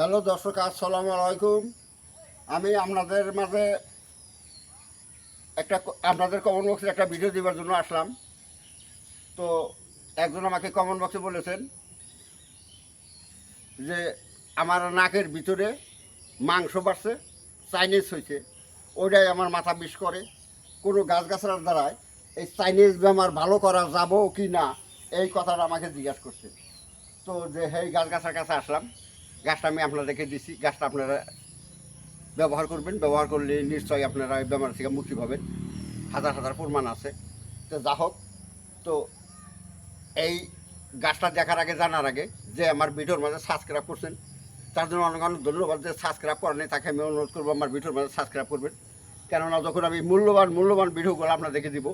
Hello দর্শক, আসসালাম আলাইকুম। আমি আপনাদের মাঝে একটা আপনাদের কমন বক্সে একটা ভিডিও দেওয়ার জন্য আসলাম। তো একজন আমাকে কমন বক্সে বলেছেন যে, আমার নাকের ভিতরে মাংস বাড়ছে চাইনিজ হয়েছে। ওইটাই আমার মাথা বিষ করে। কোনো গাছগাছড়ার দ্বারায় এই চাইনিজ বেমার ভালো করা যাব কি না, এই কথাটা আমাকে জিজ্ঞাসা করছে। তো যে এই গাছ গাছার কাছে আসলাম। গাছটা আমি আপনাদেরকে দিছি, গাছটা আপনারা ব্যবহার করবেন, ব্যবহার করলে নিশ্চয়ই আপনারা এই বেমার থেকে মুক্তি পাবেন। হাজার হাজার প্রমাণ আছে। তো যা হোক, তো এই গাছটা দেখার আগে, জানার আগে যে আমার ভিডিওর মাঝে সাবস্ক্রাইব করছেন, তার জন্য অনেক অনেক ধন্যবাদ যে সাবস্ক্রাইব করেনি তাকে আমি অনুরোধ করব আমার ভিডিওর মাঝে সাবস্ক্রাইব করবেন। কেননা যখন আমি মূল্যবান মূল্যবান ভিডিওগুলো আপনাদেরকে দিব,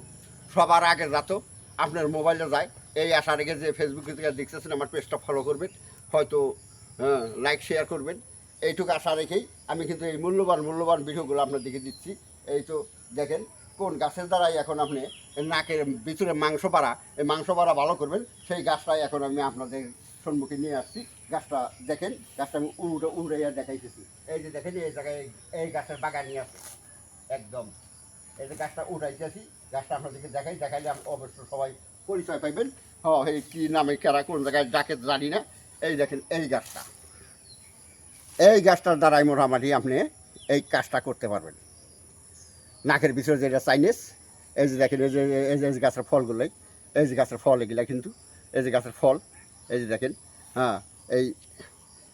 সবার আগে যাত আপনার মোবাইলে যায়, এই আশা রেখে যে ফেসবুকে থেকে দেখতেছেন, আমার পেজটা ফলো করবেন। হয়তো লাইক শেয়ার করবেন। এইটুকু আশা রেখেই আমি কিন্তু এই মূল্যবান মূল্যবান ভিডিওগুলো আপনাদেরকে দিচ্ছি। এই তো দেখেন কোন গাছের দ্বারাই এখন আপনি নাকের ভিতরে মাংস পাড়া, এই মাংস পাড়া ভালো করবেন, সেই গাছটাই এখন আমি আপনাদের সম্মুখে নিয়ে আসছি। গাছটা দেখেন, গাছটা আমি উড়ে, উড়াইয়া দেখাইতেছি। এই যে দেখেন, এই জায়গায় এই গাছের বাগানই আছে। একদম। এই যে গাছটা উঠাইতেছি গাছটা আপনাদেরকে দেখাই, দেখাইলে অবশ্য সবাই পরিচয় পাইবেন। হ, এই কী নামে, কারা, কোন জায়গায় ডাকে জানি না। এই দেখেন, এই গাছটা। এই গাছটার দ্বারাই মোটামুটি আপনি এই কাজটা করতে পারবেন। নাকের ভিতরে যেটা চাইনিজ এই যে দেখেন, এই যে এই যে গাছের ফলগুলোই, এই যে গাছের ফল এগুলা কিন্তু, এই যে গাছের ফল, এই যে দেখেন হ্যাঁ এই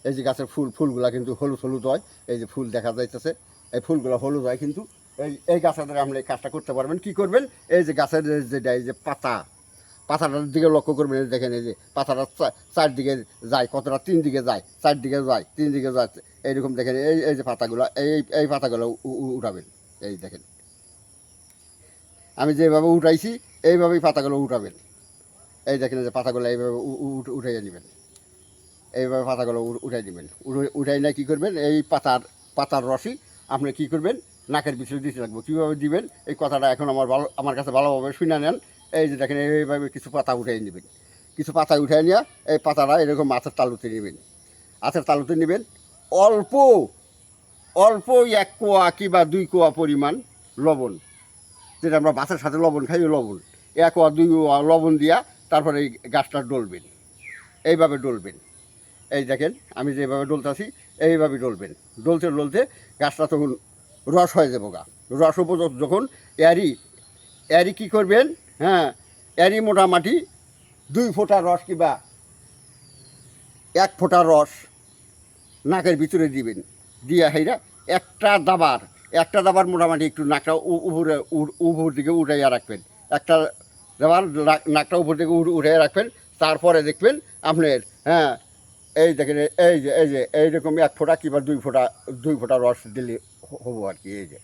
এই যে গাছের ফুল, ফুলগুলা কিন্তু হলুদ হলুদ হয়, এই যে ফুল দেখা যাইতেছে, এই ফুলগুলো হলুদ হয় কিন্তু, এই এই গাছের দ্বারা আপনি এই কাজটা করতে পারবেন। কি করবেন? এই যে গাছের যেটা এই যে পাতা পাতাটার দিকে লক্ষ্য করবেন দেখেন এই যে, পাতাটা চারদিকে যায়, কতটা তিন দিকে যায়, চারদিকে যায় তিন দিকে যায়, এইরকম দেখেন, এই এই যে পাতাগুলো, এই এই পাতাগুলো উঠাবেন, এই দেখেন। আমি যেভাবে উঠাইছি, এইভাবেই পাতাগুলো উঠাবেন। এই দেখেন যে পাতাগুলো এইভাবে উঠাইয়ে নেবেন। এইভাবে পাতাগুলো উঠাই নেবেন। উঠে- উঠাই না কী করবেন, এই পাতার পাতার রসই আপনি কী করবেন, নাকের ভিতরে দিতে লাগবে। কীভাবে দিবেন, এই কথাটা এখন আমার ভালো, আমার কাছে ভালোভাবে শুনে নেন এই যে দেখেন, এইভাবে কিছু পাতা উঠাই নেবেন। কিছু পাতা উঠাই নিয়ে এই পাতাটা এরকম মাছের তালুতে নেবেন। আছের তালুতে নেবেন। অল্প অল্প এক কোয়া কিংবা দুই কোয়া পরিমাণ লবণ, যেটা আমরা মাছের সাথে লবণ খাই লবণ। এক কোয়া, দুই কোয়া লবণ দিয়া তারপরে এই গাছটা ডলবেন। এইভাবে ডলবেন। এই দেখেন, আমি যেভাবে ডলতাছি, এইভাবে ডলবেন। ডলতে ডলতে গাছটা তখন রস হয়ে যাব গা রস যখন এরি এরি কী করবেন? হ্যাঁ এরই মোটামুটি দুই ফোঁটা রস কিংবা এক ফোঁটা রস নাকের ভিতরে দিবেন। দিয়া হেরা একটা দাবার একটা দাবার মোটামুটি একটু নাকটা উপরে উপর দিকে উঠাইয়া রাখবেন। একটা দাবার নাক- নাকটা উপর দিকে উঠাইয়া রাখবেন, তারপরে দেখবেন আপনার হ্যাঁ এই দেখেন, এই যে এই যে, এইরকম এক ফোঁটা কিংবা দুই ফোঁটা দুই ফোঁটা রস দিলে হব আর কি, এই যে,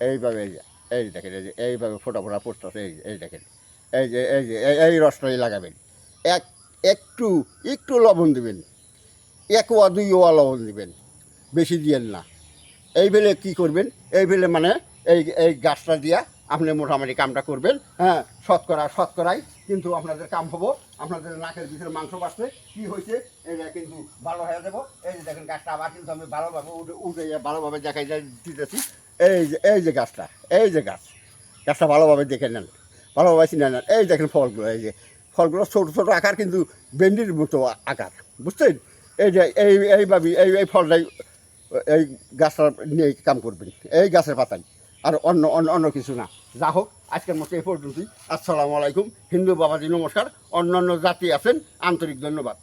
এইভাবে, এই যে, এই দেখেন, এই যে, এইভাবে ফোঁটা ফোঁটা পড়তেছে, এই এই দেখেন। এই যে এই যে, এই- রসটাই লাগাবেন। এক একটু একটু লবণ দিবেন। এক ওয়া, দুই ওয়া লবণ দিবেন। বেশি দিয়েন না। এই বেলে কী করবেন? এই বেলে মানে এই এই গাছটা দিয়া আপনি মোটামুটি কামটা করবেন। হ্যাঁ শতকরা শতকরাই কিন্তু আপনাদের কাম হব। আপনাদের নাকের ভিতরে মাংস বাঁচবে। কী হয়েছে? এটা কিন্তু ভালো হয়ে যাব। এই যে দেখেন গাছটা আবার কিন্তু আমি ভালোভাবে উঠে উঠে ভালোভাবে দেখাই দিতেছি। এই যে এই যে গাছটা। এই যে গাছ। গাছটা ভালোভাবে দেখে নেন। ভালোভাবে না এই দেখেন ফলগুলো, এই যে ফলগুলো ছোটো ছোটো আকার, কিন্তু ভেন্ডির মতো আকার, বুঝছেন? এই যে এই, এইভাবে, এই এই ফলটাই, এই গাছটা নিয়ে কাম করবেন, এই গাছের পাতাই আর অন্য অন্য অন্য কিছু না। যা হোক, আজকের মতো এই পর্যন্তই। আসসালামু আলাইকুম। হিন্দু বাবাজি, নমস্কার। অন্য অন্য জাতি আছেন, আন্তরিক ধন্যবাদ।